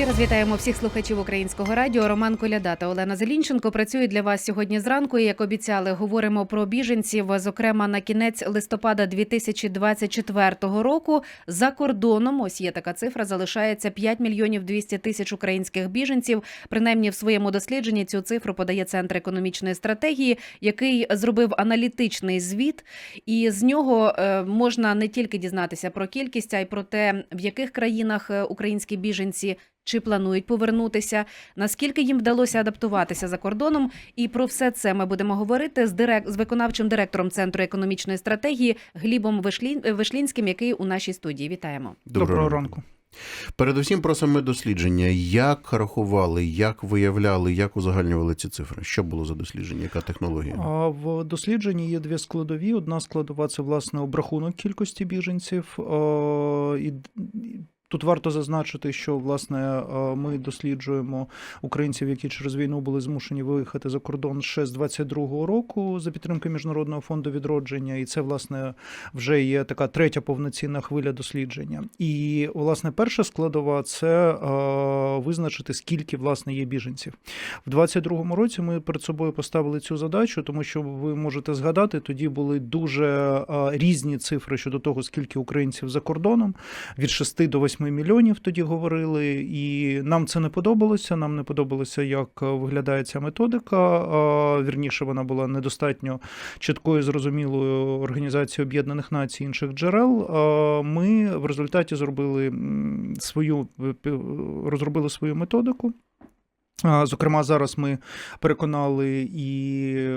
Ще раз вітаємо всіх слухачів українського радіо. Роман Коляда та Олена Зелінченко працюють для вас сьогодні зранку. І, як обіцяли, говоримо про біженців. Зокрема, на кінець листопада 2024 року за кордоном. Ось є така цифра. Залишається 5 мільйонів 200 тисяч українських біженців. Принаймні, в своєму дослідженні цю цифру подає центр економічної стратегії, який зробив аналітичний звіт. І з нього е, можна не тільки дізнатися про кількість, а й про те, в яких країнах е, українські біженці чи планують повернутися, наскільки їм вдалося адаптуватися за кордоном. І про все це ми будемо говорити з дирек... з виконавчим директором центру економічної стратегії Глібом Вишлін... Вишлінським, який у нашій студії. Вітаємо. Доброго ранку. Передусім про саме дослідження. Як рахували, як виявляли, як узагальнювали ці цифри? Що було за дослідження? Яка технологія? А в дослідженні є дві складові. Одна складова це власне обрахунок кількості біженців. А, І Тут варто зазначити, що власне ми досліджуємо українців, які через війну були змушені виїхати за кордон ще з 22-го року за підтримки міжнародного фонду відродження, і це власне вже є така третя повноцінна хвиля дослідження. І власне перша складова це визначити, скільки власне є біженців в 22-му році. Ми перед собою поставили цю задачу, тому що ви можете згадати, тоді були дуже різні цифри щодо того, скільки українців за кордоном від 6 до 8 8 мільйонів тоді говорили, і нам це не подобалося. Нам не подобалося, як виглядає ця методика. Вірніше, вона була недостатньо чіткою, зрозумілою Організацією Об'єднаних Націй інших джерел. Ми в результаті зробили свою розробили свою методику. Зокрема, зараз ми переконали і е,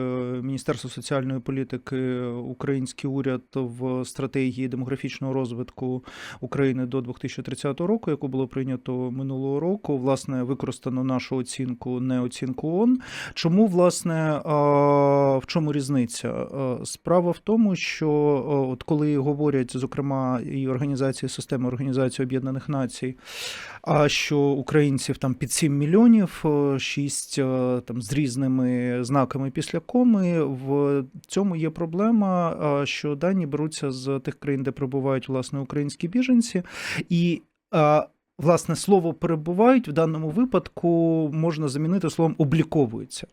Міністерство соціальної політики, український уряд в стратегії демографічного розвитку України до 2030 року, яку було прийнято минулого року. Власне, використано нашу оцінку, не оцінку ООН. Чому власне в чому різниця? Справа в тому, що от коли говорять, зокрема, і організації системи Організації Об'єднаних Націй, а що українців там під 7 мільйонів. 6 е, там з різними знаками після коми. В цьому є проблема, е, що дані беруться з тих країн, де перебувають власне українські біженці, і е, Власне, слово перебувають в даному випадку можна замінити словом обліковуються.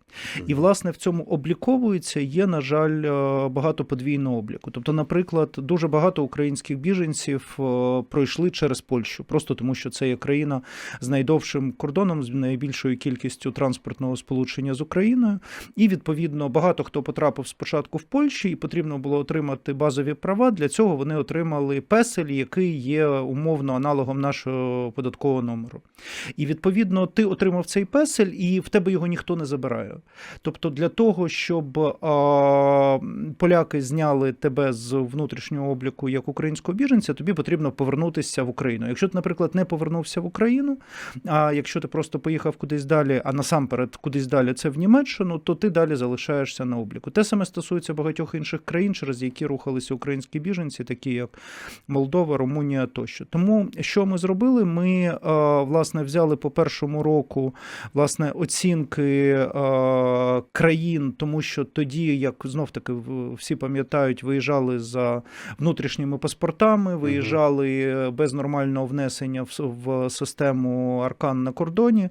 І, власне, в цьому обліковуються є, на жаль, е, багато подвійного обліку. Тобто, наприклад, дуже багато українських біженців е, пройшли через Польщу, просто тому що це є країна з найдовшим кордоном, з найбільшою кількістю транспортного сполучення з Україною. І, відповідно, багато хто потрапив спочатку в Польщі, і потрібно було отримати базові права. Для цього вони отримали песель, який є умовно аналогом нашого податкового номеру. І відповідно ти отримав цей песель, і в тебе його ніхто не забирає. Тобто, для того, щоб а, поляки зняли тебе з внутрішнього обліку як українського біженця, тобі потрібно повернутися в Україну. Якщо ти, наприклад, не повернувся в Україну, а якщо ти просто поїхав кудись далі, а насамперед кудись далі це в Німеччину, то ти далі залишаєшся на обліку. Те саме стосується багатьох інших країн, через які рухалися українські біженці, такі як Молдова, Румунія тощо. Тому що ми зробили? Ми ми е, власне взяли по першому року власне оцінки е, країн, тому що тоді, як знов таки всі пам'ятають, виїжджали за внутрішніми паспортами, виїжджали без нормального внесення в систему Аркан на кордоні.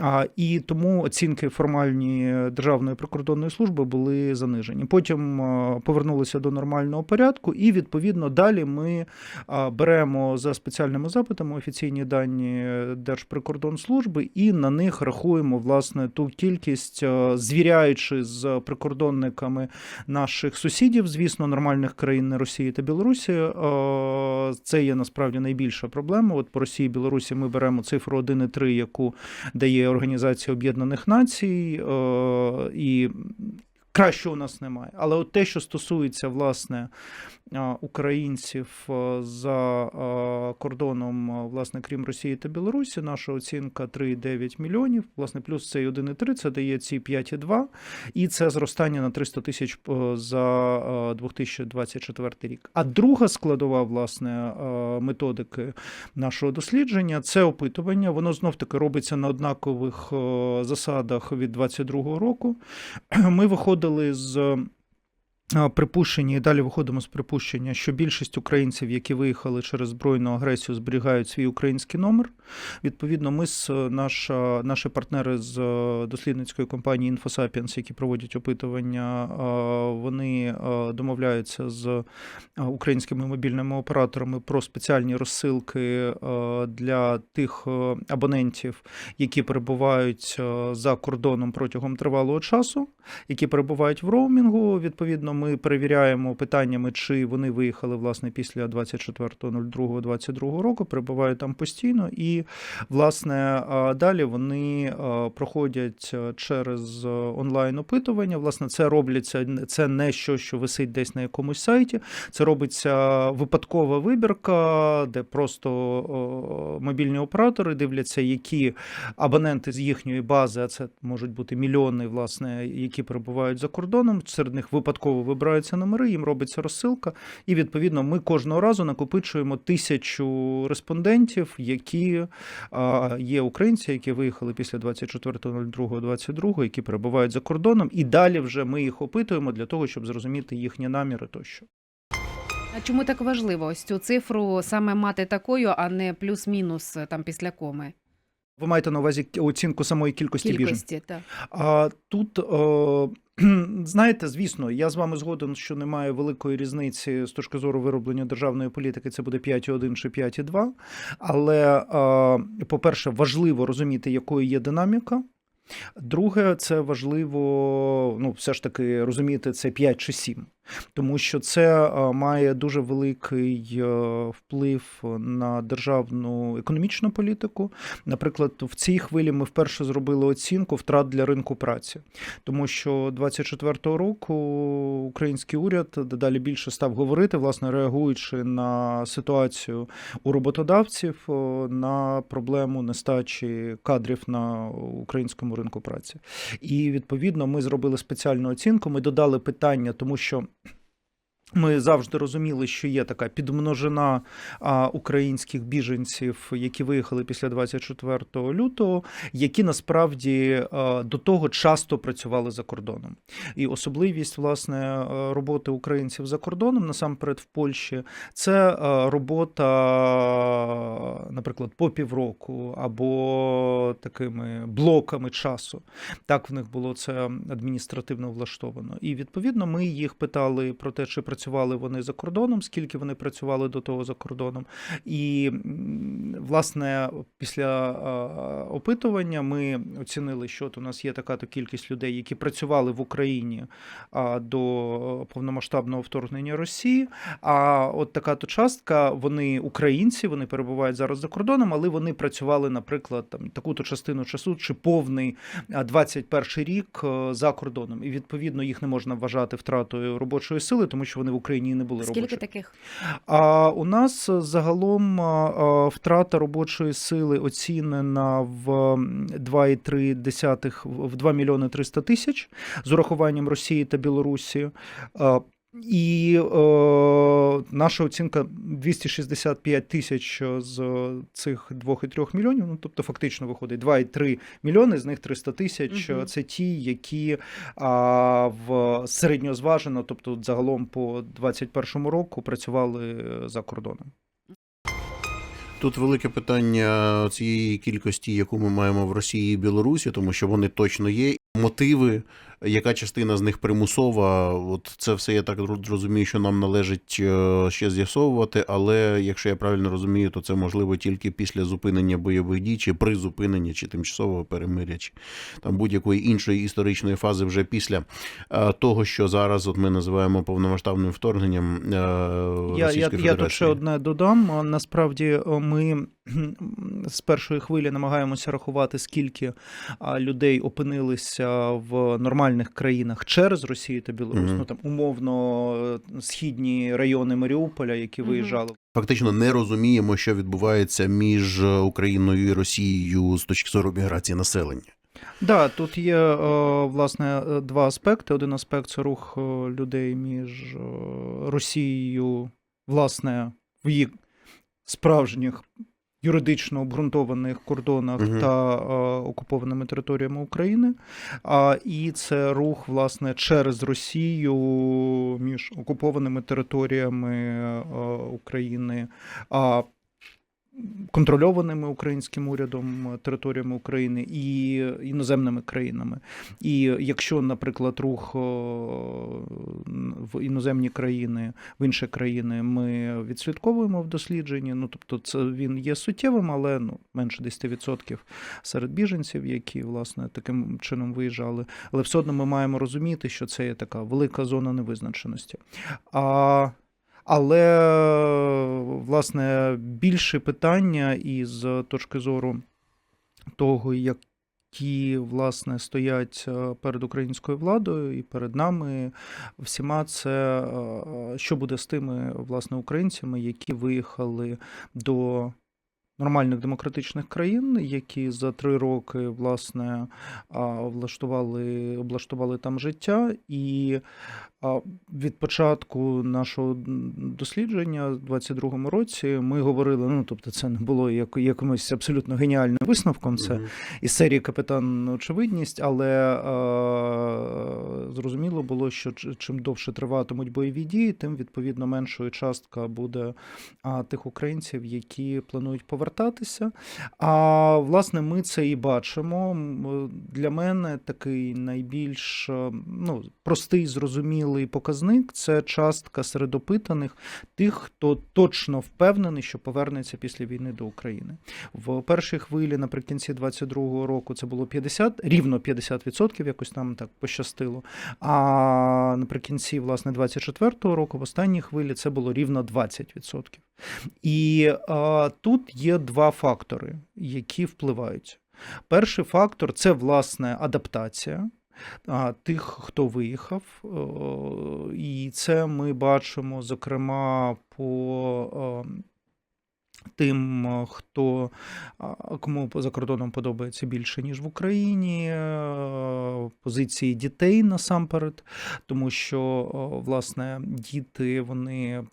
А і тому оцінки формальні Державної прикордонної служби були занижені. Потім е, повернулися до нормального порядку, і відповідно далі ми беремо за спеціальними запитами офіційні дані Держприкордонслужби, і на них рахуємо власне ту кількість, е, звіряючи з прикордонниками наших сусідів, звісно, нормальних країн Росії та Білорусі. Е, це є насправді найбільша проблема. От по Росії і Білорусі ми беремо цифру 1,3, яку дає Організація Об'єднаних Націй. Е, і Краще у нас немає. Але от те, що стосується власне українців за кордоном, власне, крім Росії та Білорусі, наша оцінка 3,9 мільйонів. Власне, плюс цей 1,3, це дає ці 5,2, і це зростання на 300 тисяч за 2024 рік. А друга складова власне методики нашого дослідження це опитування. Воно знов таки робиться на однакових засадах від 2022 року. Ми виходили з припущення, і далі виходимо з припущення, що більшість українців, які виїхали через збройну агресію, зберігають свій український номер. Відповідно, ми з наша, наші партнери з е, дослідницької компанії InfoSapiens, які проводять опитування, вони домовляються з українськими мобільними операторами про спеціальні розсилки для тих е, абонентів, які перебувають е, за кордоном протягом тривалого часу, які перебувають в роумінгу. Відповідно, ми перевіряємо питаннями, чи вони виїхали власне після 24.02.22 року, перебувають там постійно, і власне далі вони проходять е, через онлайн опитування. Власне, це робляться це не що, що висить десь на якомусь сайті. Це робиться випадкова вибірка, де просто мобільні оператори дивляться, які абоненти з їхньої бази, а це можуть бути мільйони, власне, які перебувають за кордоном. Серед них випадково вибираються номери, їм робиться розсилка, і відповідно ми кожного разу накопичуємо тисячу респондентів, які є українці, які виїхали після 24.02.22, які перебувають за кордоном, і далі вже ми їх опитуємо для того, щоб зрозуміти їхні наміри тощо. А чому так важливо ось цю цифру саме мати такою, а не плюс-мінус е, там після коми? Ви маєте на увазі оцінку самої кількості, біженців? Так. А тут, е, знаєте, звісно, я з вами згоден, що немає великої різниці з точки зору вироблення державної політики, це буде 5,1 чи 5,2. Але, по-перше, важливо розуміти, якою є динаміка. Друге, це важливо, ну, все ж таки розуміти, це 5 чи 7. Тому що це е, має дуже великий е, вплив на державну економічну політику. Наприклад, в цій хвилі ми вперше зробили оцінку втрат для ринку праці, тому що 24-го року український уряд дедалі більше став говорити, власне, реагуючи на ситуацію у роботодавців е, на проблему нестачі кадрів на українському ринку праці. І відповідно ми зробили спеціальну оцінку. Ми додали питання, тому що. Ми завжди розуміли, що є така підмножина українських біженців, які виїхали після 24 лютого, які насправді до того часто працювали за кордоном. І особливість власне е, роботи українців за кордоном, насамперед в Польщі, це е, робота, наприклад, по півроку або такими блоками часу. Так в них було це адміністративно влаштовано. І відповідно ми їх питали про те, чи працювали вони за кордоном, скільки вони працювали до того за кордоном. І власне після опитування ми оцінили, що от у нас є така то кількість людей, які працювали в Україні до повномасштабного вторгнення Росії. А от така то частка, вони українці, вони перебувають зараз за кордоном, але вони працювали, наприклад, там таку-то частину часу чи повний а, 21 рік е, за кордоном. І відповідно їх не можна вважати втратою робочої сили, тому що вони в Україні не були Скільки таких? А у нас загалом втрата робочої сили оцінена в 2,3 в 2 мільйони 300 тисяч з урахуванням Росії та Білорусі. І е, наша оцінка 265 тисяч з цих 2,3 мільйонів. Ну тобто, фактично виходить 2,3 мільйони, з них 300 тисяч. Мгм. Це ті, які а, в середньозважено, тобто загалом по 2021 року працювали за кордоном. Тут велике питання цієї кількості, яку ми маємо в Росії і Білорусі, тому що вони точно є. Мотиви, яка частина з них примусова, от це все я так розумію, що нам належить е, ще з'ясовувати. Але якщо я правильно розумію, то це можливо тільки після зупинення бойових дій, чи при зупиненні, чи тимчасового перемиря, чи там будь-якої іншої історичної фази вже після е, того, що зараз от ми називаємо повномасштабним вторгненням е, Я, я, Російської я тут ще одне додам. Насправді ми з першої хвилі намагаємося рахувати, скільки людей опинилися в нормальних країнах через Росію та Білорусь. Мгм. Ну там умовно е, східні райони Маріуполя, які Мгм. виїжджали. Фактично не розуміємо, що відбувається між Україною і Росією з точки зору міграції населення. Да, тут є е, власне е, два аспекти. Один аспект це рух е, людей між е, Росією, власне, в її справжніх юридично обґрунтованих кордонах угу. та е, окупованими територіями України. А, і це рух, власне, через Росію між окупованими територіями е, України. А, Контрольованими українським урядом е, територіями України і іноземними країнами. І якщо, наприклад, рух в іноземні країни, в інші країни ми відслідковуємо в дослідженні, ну тобто це він є суттєвим, але ну менше 10% серед біженців, які власне таким чином виїжджали. Але все одно ми маємо розуміти, що це є така велика зона невизначеності. А але власне більше питання із точки зору того, які власне стоять е, перед українською владою і перед нами всіма, це е, що буде з тими власне українцями, які виїхали до. Нормальних демократичних країн, які за три роки власне влаштували, облаштували там життя, і від початку нашого дослідження в 22-му році ми говорили: ну тобто, це не було як, якимось абсолютно геніальним висновком. Це Мгм. із серії Капітан Очевидність, але зрозуміло було, що чим довше триватимуть бойові дії, тим відповідно меншою частка буде тих українців, які планують повертатися. А власне, ми це і бачимо. Для мене такий найбільш е, ну, простий, зрозумілий показник це частка серед опитаних тих, хто точно впевнений, що повернеться після війни до України. В першій хвилі наприкінці 22-го року це було 50, рівно 50%, якось нам так пощастило. А наприкінці, власне, 24-го року, в останній хвилі, це було рівно 20%. І а, тут є два фактори, які впливають. Перший фактор це власне адаптація. Тих, хто виїхав, і це ми бачимо, зокрема, по е, тим, е, хто кому за кордоном подобається більше, ніж в Україні, е, позиції дітей насамперед, тому що власне діти, вони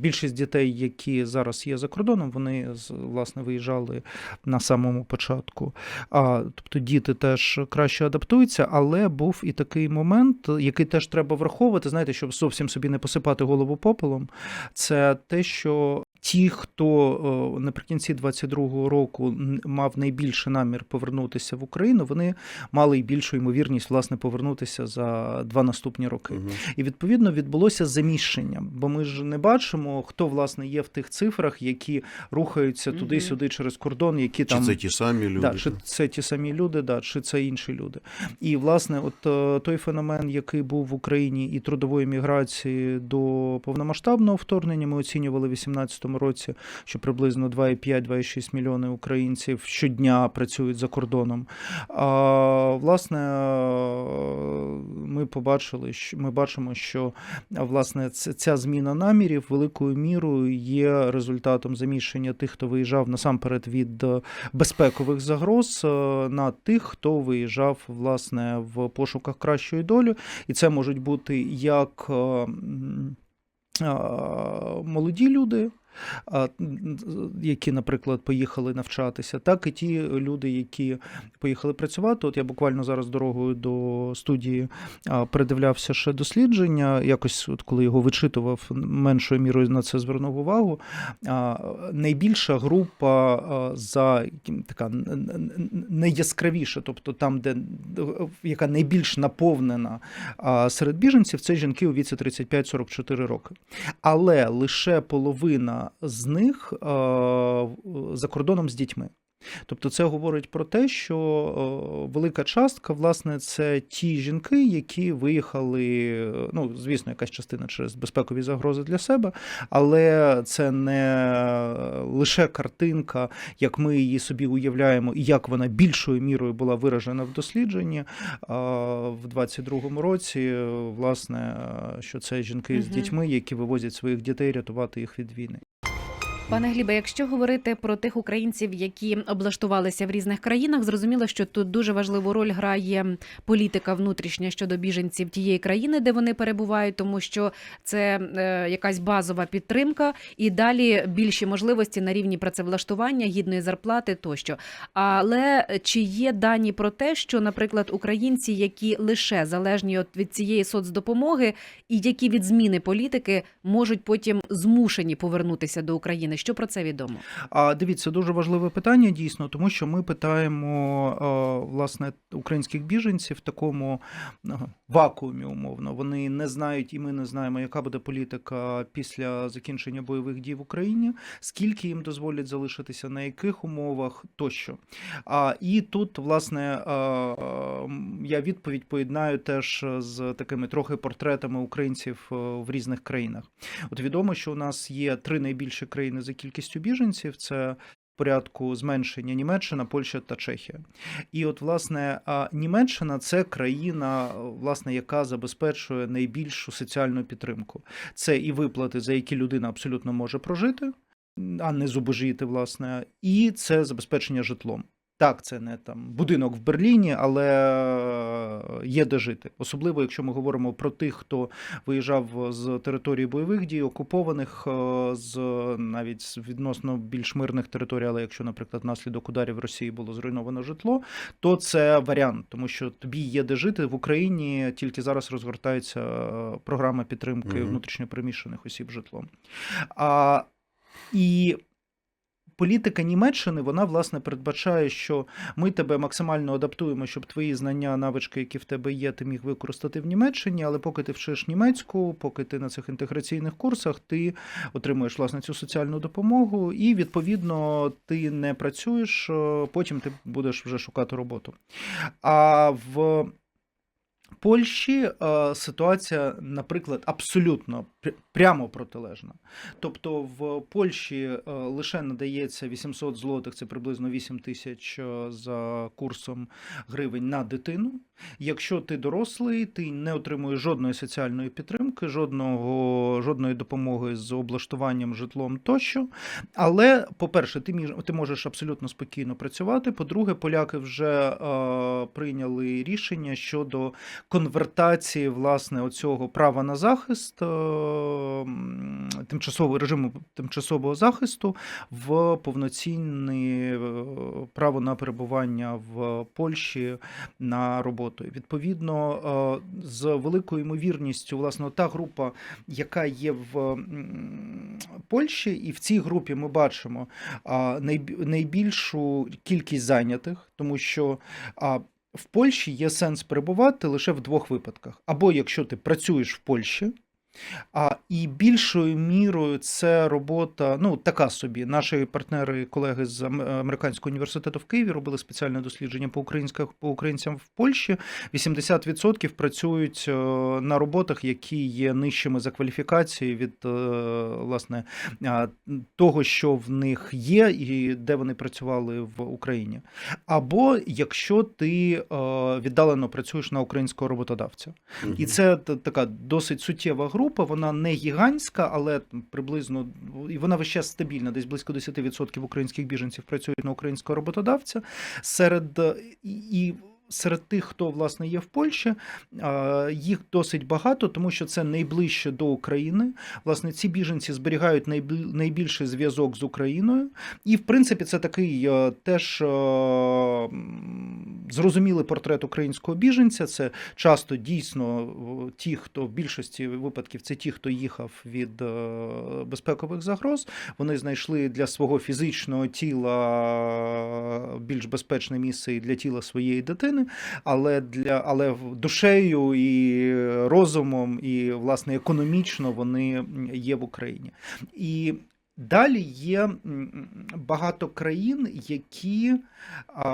більшість дітей, які зараз є за кордоном, вони власне виїжджали на самому початку. А, тобто діти теж краще адаптуються, але був і такий момент, який теж треба враховувати, знаєте, щоб зовсім собі не посипати голову попелом. Це те, що ті, хто наприкінці 22-го року мав найбільший намір повернутися в Україну, вони мали й більшу ймовірність власне повернутися за два наступні роки. Мгм. І відповідно відбулося заміщення, бо ми ж не бачимо, хто власне є в тих цифрах, які рухаються Мгм. туди-сюди через кордон, які Чи там це ті самі люди? Да, чи це ті самі люди, да, чи це інші люди. І власне, от е, той феномен, який був в Україні і трудової міграції до повномасштабного вторгнення, ми оцінювали в 2018 році, що приблизно 2,5-2,6 мільйони українців щодня працюють за кордоном. А власне, ми побачили, що ми бачимо, що власне ця зміна намірів великою мірою є результатом заміщення тих, хто виїжджав насамперед від е, безпекових загроз е, на тих, хто виїжджав власне в пошуках кращої долі, і це можуть бути як е, м, е, молоді люди. Які, наприклад, поїхали навчатися, так і ті люди, які поїхали працювати. От я буквально зараз дорогою до студії передивлявся ще дослідження. Якось, от коли його вичитував, меншою мірою на це звернув увагу. Найбільша група за така найяскравіша, тобто там, де яка найбільш наповнена серед біженців, це жінки у віці 35-44 роки. Але лише половина з них за кордоном з дітьми. Тобто це говорить про те, що е, велика частка, власне, це ті жінки, які виїхали, е, ну, звісно, якась частина через безпекові загрози для себе, але це не лише картинка, як ми її собі уявляємо, і як вона більшою мірою була виражена в дослідженні в 22-му році, е, власне, е, що це жінки з дітьми, які вивозять своїх дітей рятувати їх від війни. Пане Глібе, якщо говорити про тих українців, які облаштувалися в різних країнах, зрозуміло, що тут дуже важливу роль грає політика внутрішня щодо біженців тієї країни, де вони перебувають, тому що це е, якась базова підтримка, і далі більші можливості на рівні працевлаштування, гідної зарплати тощо. Але чи є дані про те, що, наприклад, українці, які лише залежні от від цієї соцдопомоги, і які від зміни політики можуть потім змушені повернутися до України? Що про це відомо? А дивіться, дуже важливе питання дійсно, тому що ми питаємо власне українських біженців в такому вакуумі, умовно. Вони не знають, і ми не знаємо, яка буде політика після закінчення бойових дій в Україні, скільки їм дозволять залишитися, на яких умовах тощо. А і тут, власне, я відповідь поєднаю теж з такими трохи портретами українців в різних країнах. От відомо, що у нас є три найбільші країни за кількістю біженців: це порядку зменшення Німеччина, Польща та Чехія. І от, власне, Німеччина це країна, власне, яка забезпечує найбільшу соціальну підтримку. Це і виплати, за які людина абсолютно може прожити, а не зубожіти, власне, і це забезпечення житлом. Так, це не там будинок в Берліні, але є де жити. Особливо, якщо ми говоримо про тих, хто виїжджав з території бойових дій, окупованих, е, з навіть з відносно більш мирних територій, але якщо, наприклад, внаслідок ударів Росії було зруйновано житло, то це варіант, тому що тобі є де жити в Україні. Тільки зараз розгортається е, програма підтримки Мгм. внутрішньопереміщених осіб житлом. А, і політика Німеччини вона власне передбачає, що ми тебе максимально адаптуємо, щоб твої знання, навички, які в тебе є, ти міг використати в Німеччині. Але поки ти вчиш німецьку, поки ти на цих інтеграційних курсах, ти отримуєш власне цю соціальну допомогу, і відповідно ти не працюєш. е, Потім ти будеш вже шукати роботу. А в Польщі е, ситуація, наприклад, абсолютно пр- прямо протилежна. Тобто в Польщі е, лише надається 800 злотих, це приблизно 8 тисяч е, за курсом гривень на дитину. Якщо ти дорослий, ти не отримуєш жодної соціальної підтримки, жодного, жодної допомоги з облаштуванням житлом тощо. Але, по-перше, ти, між, ти можеш абсолютно спокійно працювати. По-друге, поляки вже е, прийняли рішення щодо конвертації власне оцього права на захист е, тимчасового режиму тимчасового захисту в повноцінне е, право на перебування в Польщі на роботу. І, Відповідно, е, з великою ймовірністю, власне, та група, яка є в Польщі, і в цій групі ми бачимо найбільшу кількість зайнятих, тому що в Польщі є сенс перебувати лише в двох випадках: або якщо ти працюєш в Польщі. А і більшою мірою це робота, ну така собі. Наші партнери, колеги з американського університету в Києві робили спеціальне дослідження по українських по українцям в Польщі. 80% працюють е, на роботах, які є нижчими за кваліфікацією від е, власне того, що в них є, і де вони працювали в Україні. Або якщо ти е, віддалено працюєш на українського роботодавця. І це така досить суттєва група, вона не гігантська, але приблизно і вона весь стабільна, десь близько 10% українських біженців працюють на українського роботодавця. Серед і серед тих, хто власне є в Польщі, їх досить багато, тому що це найближче до України. Власне, ці біженці зберігають найбіль- найбільший зв'язок з Україною. І, в принципі, це такий е, теж е, зрозумілий портрет українського біженця. Це часто дійсно е, ті, хто в більшості випадків це ті, хто їхав від е, безпекових загроз. Вони знайшли для свого фізичного тіла більш безпечне місце і для тіла своєї дитини, але для але душею і розумом, і власне економічно вони є в Україні. І Далі є багато країн, які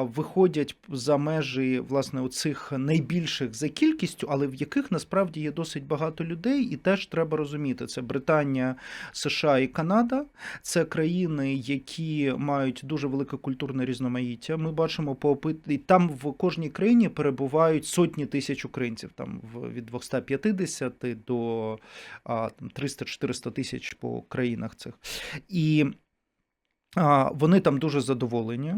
виходять за межі власне оцих найбільших за кількістю, але в яких насправді є досить багато людей, і теж треба розуміти: це Британія, США і Канада. Це країни, які мають дуже велике культурне різноманіття. Ми бачимо по опит... і там в кожній країні перебувають сотні тисяч українців, там від 250 до 300-400 тисяч по країнах цих. І А, Вони там дуже задоволені.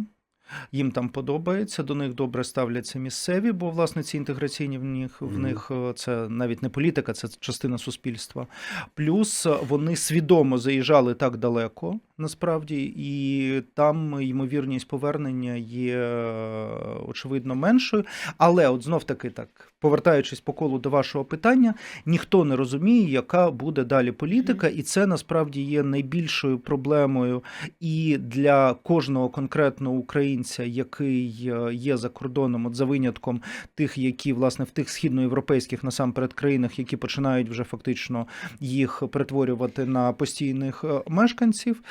Їм там подобається, до них добре ставляться місцеві, бо власне ці інтеграційні в них в них е, це навіть не політика, це частина суспільства. Плюс вони свідомо заїжджали так далеко, насправді, і там ймовірність повернення є е, очевидно меншою. Але от знов таки так, повертаючись по колу до вашого питання, ніхто не розуміє, яка буде далі політика, і це насправді є найбільшою проблемою і для кожного конкретного українця, який е, є за кордоном, от за винятком тих, які власне в тих східноєвропейських насамперед країнах, які починають вже фактично їх перетворювати на постійних е, мешканців.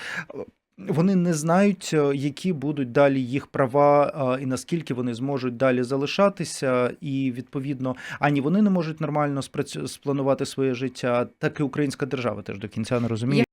Вони не знають, е, які будуть далі їх права е, і наскільки вони зможуть далі залишатися, і відповідно ані вони не можуть нормально спланувати своє життя, так і українська держава теж до кінця не розуміє.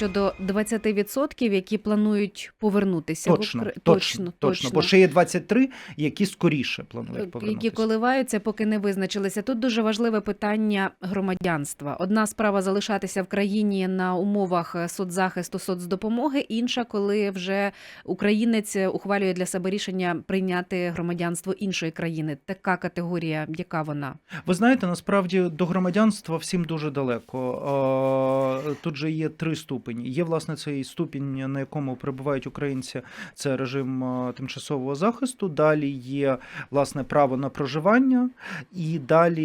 Щодо 20%, які планують повернутися Точно, в Укра... точно, точно, Бо ще є 23, які скоріше планують повернутися. які коливаються, поки не визначилися. Тут дуже важливе питання громадянства. Одна справа залишатися в країні на умовах е, соцзахисту, соцдопомоги, інша, коли вже українець ухвалює для себе рішення прийняти громадянство іншої країни. Така категорія, яка вона? Ви знаєте, насправді до громадянства всім дуже далеко. Е, Тут же є три ступені. Є власне цей ступінь, на якому перебувають українці, це режим е, тимчасового захисту. Далі є власне право на проживання, і далі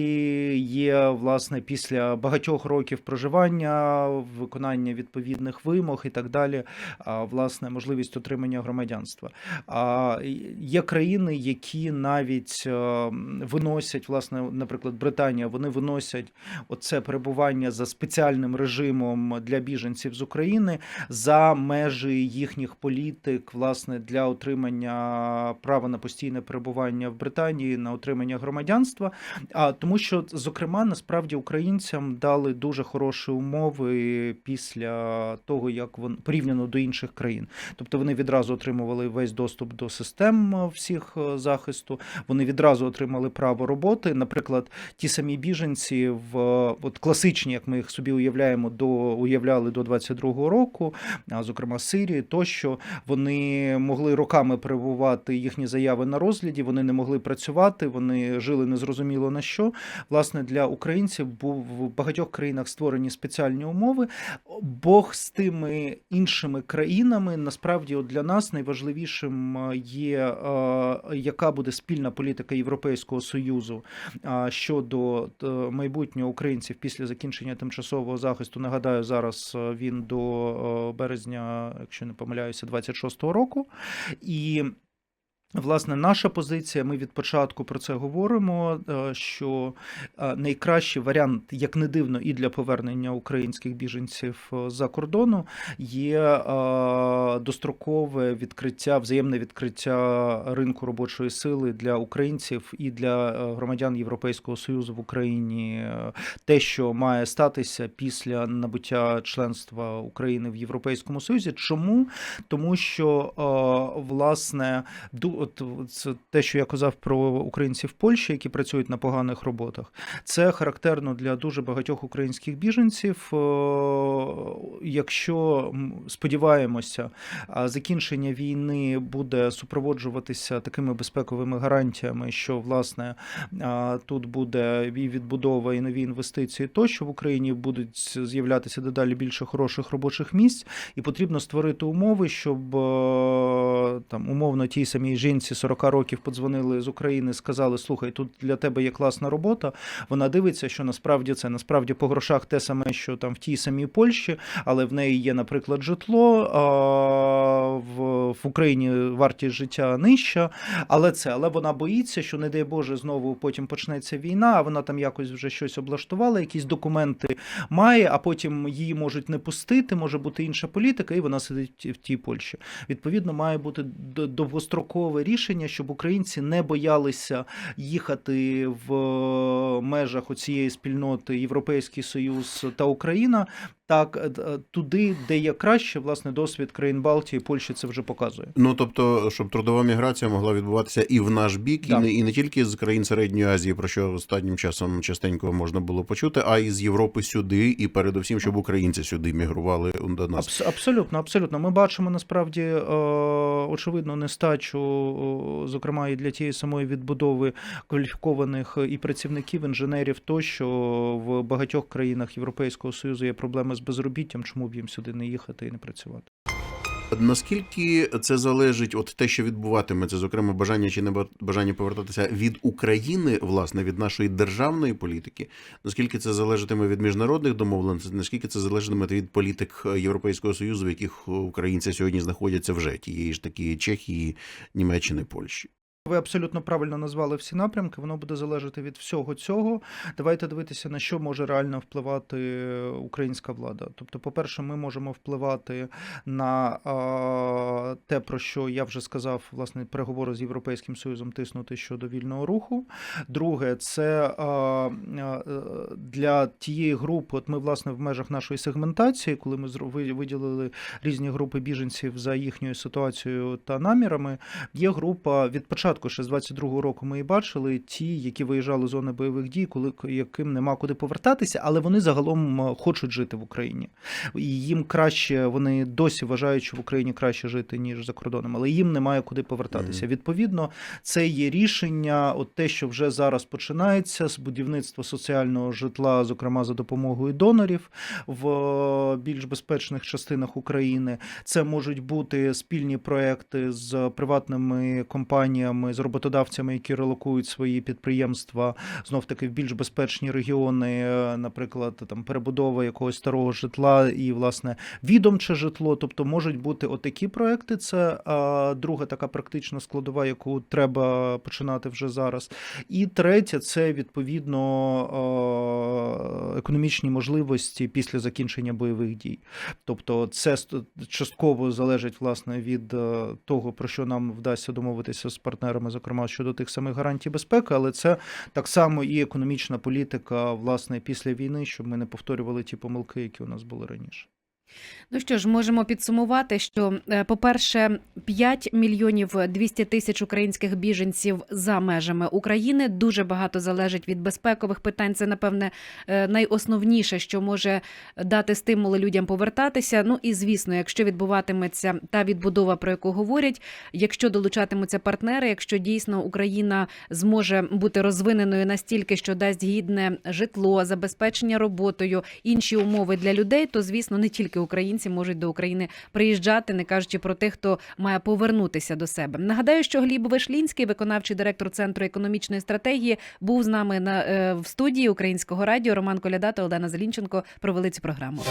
є власне після багатьох років проживання, виконання відповідних вимог і так далі. Власне, можливість отримання громадянства. А є країни, які навіть е, виносять, власне, наприклад, Британія, вони виносять оце перебування за спеціальним режимом для біженців з України за межі їхніх політик, власне, для отримання права на постійне перебування в Британії, на отримання громадянства. А тому, що зокрема, насправді українцям дали дуже хороші умови після того, як вони порівняно до інших країн. Тобто вони відразу отримували весь доступ до систем всіх е, захисту. Вони відразу отримали право роботи. Наприклад, ті самі біженці в от класичні, як ми їх собі уявляємо, до уявляли до 22-го року, а зокрема Сирії, тощо вони могли роками перебувати їхні заяви на розгляді. Вони не могли працювати, вони жили незрозуміло на що. Власне, для українців був в багатьох країнах створені спеціальні умови. Бог з тими іншими країнами насправді от для нас найважливішим є, яка буде спільна політика Європейського союзу щодо е, майбутнього українців після закінчення тимчасового захисту. Нагадаю, зараз е, він до е, березня, якщо не помиляюся, 26-го року. І Власне, наша позиція, ми від початку про це говоримо. е, Що е, найкращий варіант, як не дивно, і для повернення українських біженців е, за кордону є дострокове відкриття, взаємне відкриття ринку робочої сили для українців і для громадян Європейського союзу в Україні. Те, що має статися після набуття членства України в Європейському Союзі. Чому? Тому що власне от це те, що я казав про українців в Польщі, які працюють на поганих роботах, це характерно для дуже багатьох українських біженців. Е, Якщо сподіваємося, закінчення війни буде супроводжуватися такими безпековими гарантіями, що власне тут буде і відбудова, і нові інвестиції, тощо в Україні будуть з'являтися дедалі більше хороших робочих місць, і потрібно створити умови, щоб е, там умовно тій самій жінці 40 років подзвонили з України, сказали: слухай, тут для тебе є класна робота. Вона дивиться, що насправді це насправді по грошах те саме, що там в тій самій Польщі, але в неї є, наприклад, житло. А в, в Україні вартість життя нижча, але це, але вона боїться, що, не дай Боже, знову потім почнеться війна, а вона там якось вже щось облаштувала, якісь документи має, а потім її можуть не пустити, може бути інша політика, і вона сидить в тій Польщі. Відповідно, має бути д- довгострокове рішення, щоб українці не боялися їхати в межах оцієї спільноти Європейський Союз та Україна, так е, туди, де є краще, власне, досвід країн Балтії, Польщі це вже показує. Ну тобто, щоб трудова міграція могла відбуватися і в наш бік, Да. і не і не тільки з країн середньої Азії, про що останнім часом частенько можна було почути, а і з Європи сюди, і передусім, щоб українці сюди мігрували до нас. Абс- абсолютно, абсолютно. Ми бачимо насправді е, очевидно нестачу, е, зокрема і для тієї самої відбудови кваліфікованих і працівників, інженерів, тощо в багатьох країнах Європейського союзу є проблеми з безробіттям. Чому б їм сюди не їхати і не працювати? Наскільки це залежить, от те, що відбуватиметься, зокрема бажання чи не ба- бажання повертатися від України, власне, від нашої державної політики, наскільки це залежатиме від міжнародних домовленостей, наскільки це залежатиме від політик е, Європейського союзу, в яких українці сьогодні знаходяться вже тієї ж такі Чехії, Німеччини, Польщі. Ви абсолютно правильно назвали всі напрямки. Воно буде залежати від всього цього. Давайте дивитися, на що може реально впливати українська влада. Тобто, по-перше, ми можемо впливати на а, те, про що я вже сказав, власне, переговори з Європейським Союзом тиснути щодо вільного руху. Друге, це а, для тієї групи, от ми, власне, в межах нашої сегментації, коли ми виділили різні групи біженців за їхньою ситуацією та намірами, Є група від початку, ще з 22-го року ми її бачили, ті, які виїжджали з зони бойових дій, коли яким нема куди повертатися, але вони загалом хочуть жити в Україні. І їм краще, вони досі вважають, що в Україні краще жити, ніж за кордоном, але їм немає куди повертатися. Мгм. Відповідно, це є рішення, от те, що вже зараз починається з будівництва соціального житла, зокрема за допомогою донорів в е, більш безпечних частинах України. Це можуть бути спільні проекти з приватними компаніями, з роботодавцями, які релокують свої підприємства знов таки в більш безпечні регіони, е, наприклад, там перебудова якогось старого житла і власне відомче житло. Тобто можуть бути отакі проекти. Це друга така практична складова, яку треба починати вже зараз. І третє це відповідно економічні можливості після закінчення бойових дій. Тобто, це частково залежить власне від е, того, про що нам вдасться домовитися з партнерами, зокрема щодо тих самих гарантій безпеки, але це так само і економічна політика, власне, після війни, щоб ми не повторювали ті помилки, які у нас були раніше. Ну що ж, можемо підсумувати, що, е, по-перше, 5 мільйонів 200 тисяч українських біженців за межами України дуже багато залежить від безпекових питань. Це, напевне, е, найосновніше, що може дати стимули людям повертатися. Ну і звісно, якщо відбуватиметься та відбудова, про яку говорять, якщо долучатимуться партнери, якщо дійсно Україна зможе бути розвиненою настільки, що дасть гідне житло, забезпечення роботою, інші умови для людей, то звісно не тільки українці можуть до України приїжджати, не кажучи про тих, хто має повернутися до себе. Нагадаю, що Гліб Вишлінський, виконавчий директор центру економічної стратегії, був з нами на е, в студії Українського радіо. Роман Коляда та Олена Зелінченко провели цю програму.